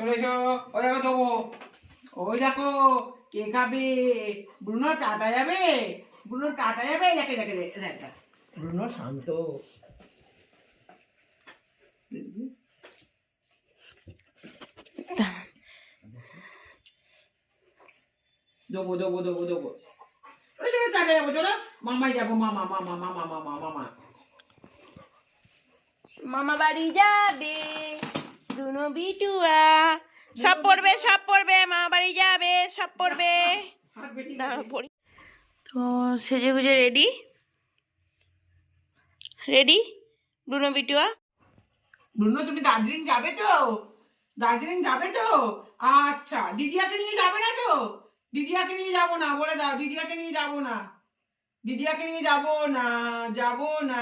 চলে এসো ওই দেখো দেবো ওই দেখো, কে খাবে? ব্রুনো টাটা যাবে? ব্রুনো টাটা যাবে? দেখে দেখে। ব্রুনো শান্ত। দেবো দেবো দেবো দেবো চলো। যাব, মামা মামা মামা মামা মামা। মামা বাড়ি যাবে। দুনো বিটুয়া। সব পড়বে সব পড়বে মামা বাড়ি যাবে, সব পড়বে। তো সেজে গুজে রেডি? রেডি? দুনো বিটুয়া? ব্রুনো তুমি দার্জিলিং যাবে তো? দার্জিলিং যাবে তো? আচ্ছা দিদিয়াকে নিয়ে যাবে না তো? দিদিয়াকে নিয়ে যাব না, বলে দাও, দিদিয়াকে নিয়ে যাব না। দিদিয়াকে নিয়ে যাব না যাব না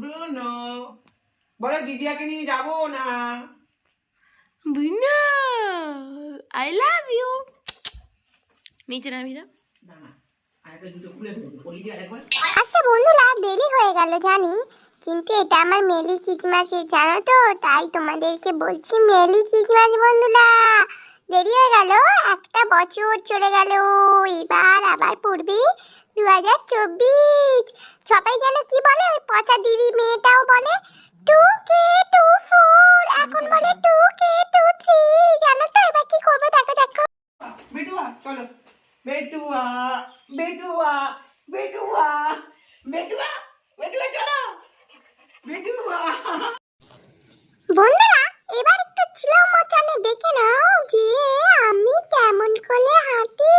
ব্রুনো বলো দিদিয়াকে নিয়ে যাব না। বুনা আই লাভ ইউ নিচে নামি না আচ্ছা বন্ধুরা দেরি হয়ে গেল জানি কিন্তু এটা আমার মেলি কিচমাচ জানো তো তাই তোমাদেরকে বলছি মেলি কিচমাচ বন্ধুরা দেরি হয়ে গেল একটা বছর চলে গেল এবার আবার পড়বে দু হাজার চব্বিশ সবাই যেন কি বলে ওই পচা দিদি মেয়েটাও বলে টু কে টু ফোর এখন বলে টু বেটুয়া বেটুয়া বেটুয়া বেটুয়া বেটুয়া, চলো। বেটুয়া। বন্ধুরা, এবার একটু স্লো মোশনে দেখে নাও যে আমি কেমন করে হাঁটি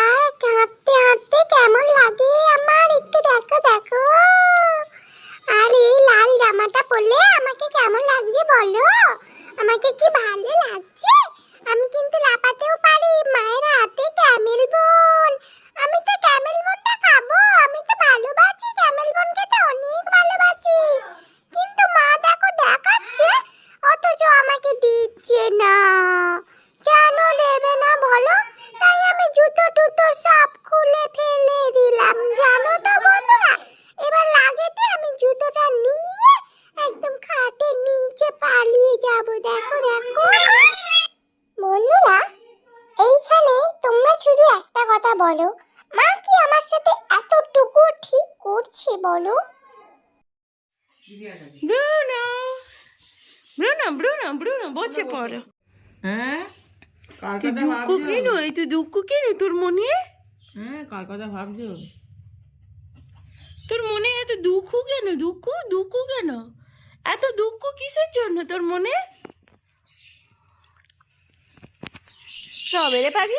আর হাঁটতে হাঁটতে কেমন লাগে আমার। একটু দেখো দেখো। আর এই লাল জামাটা পরলে আমাকে কেমন লাগছে বলো? আমাকে কি ভালো লাগছে? বলো? মা কি আমার সাথে এতটুকু ঠিক করছে বলো? ব্রুনো ব্রুনো ব্রুনো ব্রুনো বসে পড়ো। হ্যাঁ? তুই দুঃখ কেন এই তুই দুঃখ কেন তোর মনে? হ্যাঁ কার কথা ভাবছ? তোর মনে এত দুঃখ কেন? দুঃখ দুঃখ কেন? এত দুঃখ কিসের জন্য তোর মনে? তবে রে পাখি।